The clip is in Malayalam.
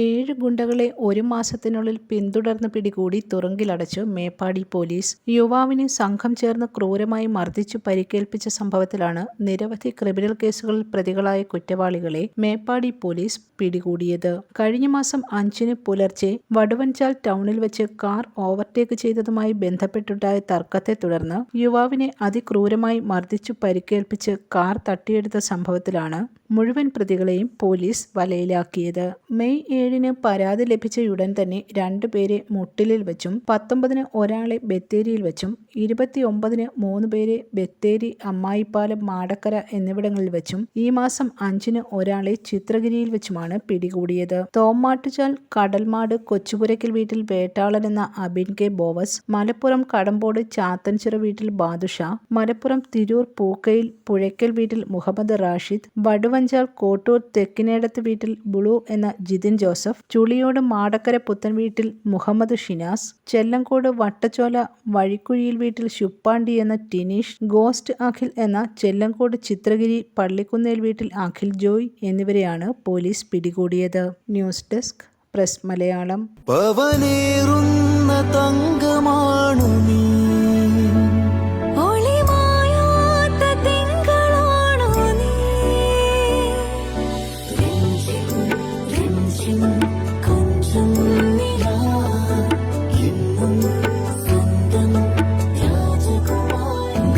ഏഴ് ഗുണ്ടകളെ ഒരു മാസത്തിനുള്ളിൽ പിന്തുടർന്ന് പിടികൂടി തുറങ്കിലടച്ചു മേപ്പാടി പോലീസ്. യുവാവിനെ സംഘം ചേർന്ന് ക്രൂരമായി മർദ്ദിച്ചു പരിക്കേൽപ്പിച്ച സംഭവത്തിലാണ് നിരവധി ക്രിമിനൽ കേസുകളിൽ പ്രതികളായ കുറ്റവാളികളെ മേപ്പാടി പോലീസ് പിടികൂടിയത്. കഴിഞ്ഞ മാസം അഞ്ചിന് പുലർച്ചെ വടുവഞ്ചാൽ ടൗണിൽ വെച്ച് കാർ ഓവർടേക്ക് ചെയ്തതുമായി ബന്ധപ്പെട്ടുണ്ടായ തർക്കത്തെ തുടർന്ന് യുവാവിനെ അതിക്രൂരമായി മർദ്ദിച്ചു പരിക്കേൽപ്പിച്ച് കാർ തട്ടിയെടുത്ത സംഭവത്തിലാണ് മുഴുവൻ പ്രതികളെയും പോലീസ് വലയിലാക്കിയത്. മെയ് ഏഴിന് പരാതി ലഭിച്ചയുടൻ തന്നെ രണ്ടുപേരെ മുട്ടിലിൽ വെച്ചും പത്തൊമ്പതിന് ഒരാളെ ബത്തേരിയിൽ വെച്ചും ഇരുപത്തിയൊമ്പതിന് മൂന്ന് പേരെ ബത്തേരി അമ്മായിപ്പാലം മാടക്കര എന്നിവിടങ്ങളിൽ വെച്ചും ഈ മാസം അഞ്ചിന് ഒരാളെ ചിത്രഗിരിയിൽ വെച്ചുമാണ് പിടികൂടിയത്. തോമാട്ടുചാൽ കടൽമാട് കൊച്ചുപുരയ്ക്കൽ വീട്ടിൽ വേട്ടാളൻ എന്ന അബിൻ കെ ബോവസ് മലപ്പുറം കടമ്പോട് ചാത്തൻചിറ വീട്ടിൽ ബാദുഷ മലപ്പുറം തിരൂർ പൂക്കയിൽ പുഴയ്ക്കൽ വീട്ടിൽ മുഹമ്മദ് റാഷിദ് വടുവഞ്ചാൽ കോട്ടൂർ തെക്കിനേടത്ത് വീട്ടിൽ ബുളു എന്ന ജിതിൻ ജോസഫ് ചുളിയോട് മാടക്കര പുത്തൻ വീട്ടിൽ മുഹമ്മദ് ഷിനാസ് ചെല്ലങ്കോട് വട്ടച്ചോല വഴിക്കുഴിയിൽ വീട്ടിൽ ശുപ്പാണ്ടി എന്ന ടിനീഷ് ഗോസ്റ്റ് അഖിൽ എന്ന ചെല്ലങ്കോട് ചിത്രഗിരി പള്ളിക്കുന്നേൽ വീട്ടിൽ അഖിൽ ജോയ് എന്നിവരെയാണ് പോലീസ് പിടികൂടിയത്. News desk press Malayalam. രാജകുമാരി